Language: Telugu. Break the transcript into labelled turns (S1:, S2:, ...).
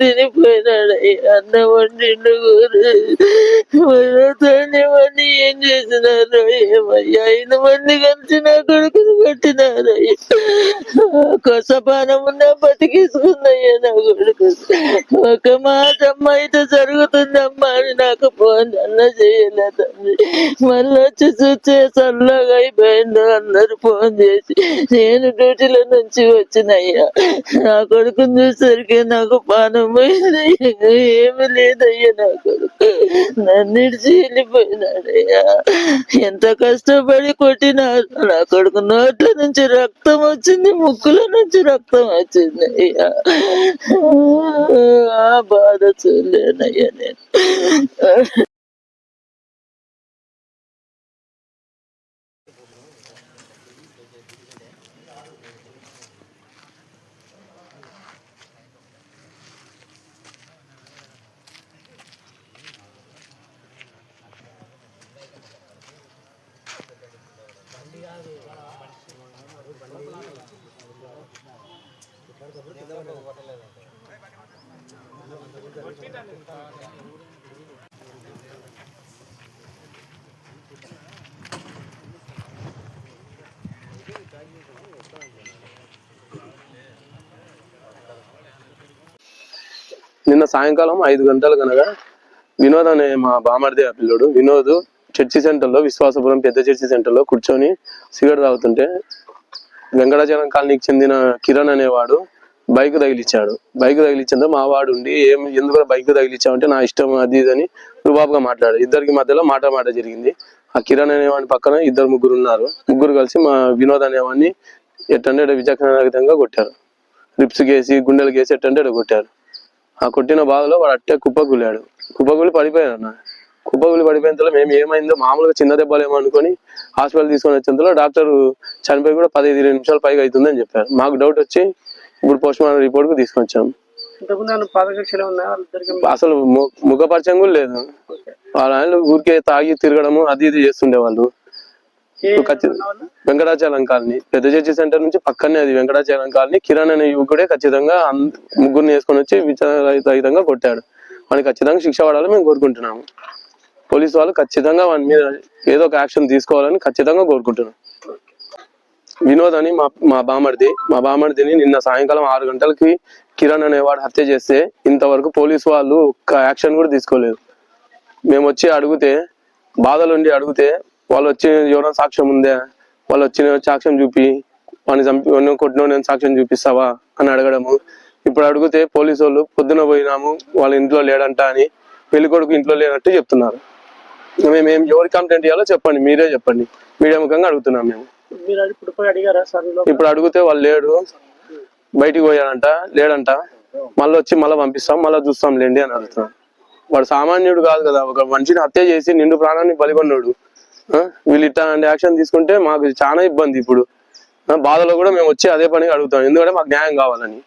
S1: తినిపోయినాడు అన్న వండిండు కూరని ఏం చేసినారు ఏమయ్యా ఐదు మంది కలిసి నా కొడుకుని కొట్టినారు. కొసపానం ఉన్నా బతికేసుకుందయ్యా నా కొడుకు. ఒక మాట అమ్మ అయితే జరుగుతుందమ్మా అని నాకు ఫోన్ అన్న చేయలే తండ్రి. మళ్ళీ వచ్చి చూస్తే చల్లగా అయిపోయిండు అందరు ఫోన్ చేసి నేను డ్యూటీలో నుంచి వచ్చినయ్యా. నా కొడుకుని చూసరికి నాకు పానం ఏమి లేదయ్యా నా కొడుకు. నన్నిడిచి వెళ్ళిపోయినాడయ్యా ఎంత కష్టపడి కొట్టినా నా కొడుకు నోట్ల నుంచి రక్తం వచ్చింది ముక్కుల నుంచి రక్తం వచ్చింది అయ్యా ఆ బాధ చూడలేనయ్యా నేను.
S2: నిన్న సాయంకాలం ఐదు గంటలు కనుక వినోద్ అనే మా బామర్ది ఆ పిల్లోడు వినోద్ చర్చి సెంటర్లో విశ్వాసపురం పెద్ద చర్చి సెంటర్లో కూర్చొని సిగరెట్ తాగుతుంటే వెంకటాచలం కాలనీకి చెందిన కిరణ్ అనేవాడు బైక్ తగిలిచ్చాడు. బైక్ తగిలిచ్చిందో? మా వాడు ఉండి ఏం ఎందుకు బైక్ తగిలిచ్చావంటే నా ఇష్టం అది ఇది అని రుబాబుగా మాట్లాడు ఇద్దరికి మధ్యలో మాట మాట జరిగింది. ఆ కిరణ్ అనేవాడిని పక్కన ఇద్దరు ముగ్గురు ఉన్నారు. ముగ్గురు కలిసి మా వినోద్ అనేవాడిని ఎట్టంటే విచక్షణారహితంగా కొట్టారు. రిప్స్ కేసి గుండెలు కేసి ఎట్టంటే కొట్టారు. ఆ కొట్టిన బాధలో వాడు అట్టే కుప్పగులాడు కుప్పకూలి పడిపోయాడు అన్న. కుప్పకూలి పడిపోయినంతలో మేము ఏమైందో మామూలుగా చిన్న దెబ్బలు ఏమనుకొని అనుకొని హాస్పిటల్ తీసుకొని వచ్చేంతలో డాక్టర్ చనిపోయి కూడా పదిహేను ఇరవై నిమిషాలు పైగా అవుతుందని చెప్పారు. మాకు డౌట్ వచ్చి ఇప్పుడు పోస్ట్ మార్టం రిపోర్ట్కు తీసుకొచ్చాం. అసలు ముఖపరిచయం కూడా లేదు. వాళ్ళ ఊరికే తాగి తిరగడము అది ఇది చేస్తుండే వాళ్ళు. వెంకటాచలం కాలనీ పెద్ద చర్చి సెంటర్ నుంచి పక్కనే అది వెంకటాచలం కాలనీ. కిరణ్ అనే యువకుడే ఖచ్చితంగా ముగ్గురిని వేసుకొని వచ్చి విచారరహితంగా కొట్టాడు. వానికి ఖచ్చితంగా శిక్ష పడాలని మేము కోరుకుంటున్నాము. పోలీసు వాళ్ళు ఖచ్చితంగా వాని మీద ఏదో ఒక యాక్షన్ తీసుకోవాలని ఖచ్చితంగా కోరుకుంటున్నాం. వినోద్ అని మా మా బామర్ది. మా బామర్దిని నిన్న సాయంకాలం ఆరు గంటలకి కిరణ్ అనేవాడు హత్య చేస్తే ఇంతవరకు పోలీసు వాళ్ళు ఒక్క యాక్షన్ కూడా తీసుకోలేదు. మేము వచ్చి అడిగితే బాధలుండి అడిగితే వాళ్ళు వచ్చి ఎవరైనా సాక్ష్యం ఉందా వాళ్ళు వచ్చిన సాక్ష్యం చూపి వాడిని చంపి వాడిని కొట్టిన నేను సాక్ష్యం చూపిస్తావా అని అడగడము. ఇప్పుడు అడిగితే పోలీసు వాళ్ళు పొద్దున పోయినాము వాళ్ళ ఇంట్లో లేడంట అని పెళ్ళి కొడుకు ఇంట్లో లేనట్టు చెప్తున్నారు. మేము ఏం ఎవరి కంప్లైంట్ ఇవ్వాలో చెప్పండి మీరే చెప్పండి. మీడియా ముఖంగా అడుగుతున్నాం మేము.
S3: మీరు ఇప్పుడు పోయి అడిగారా సార్
S2: ఇప్పుడు అడిగితే వాళ్ళు లేడు. బయటికి పోయాడంట లేడంట. మళ్ళీ వచ్చి మళ్ళీ పంపిస్తాం మళ్ళీ చూస్తాం లేండి అని అడుగుతాం. వాడు సామాన్యుడు కాదు కదా ఒక మనిషిని హత్య చేసి నిండు ప్రాణాన్ని బలిగొన్నాడు వీళ్ళు ఇట్లాంటి యాక్షన్ తీసుకుంటే మాకు చాలా ఇబ్బంది ఇప్పుడు. బాధలో కూడా మేము వచ్చి అదే పనిగా అడుగుతాం. ఎందుకంటే మాకు న్యాయం కావాలని.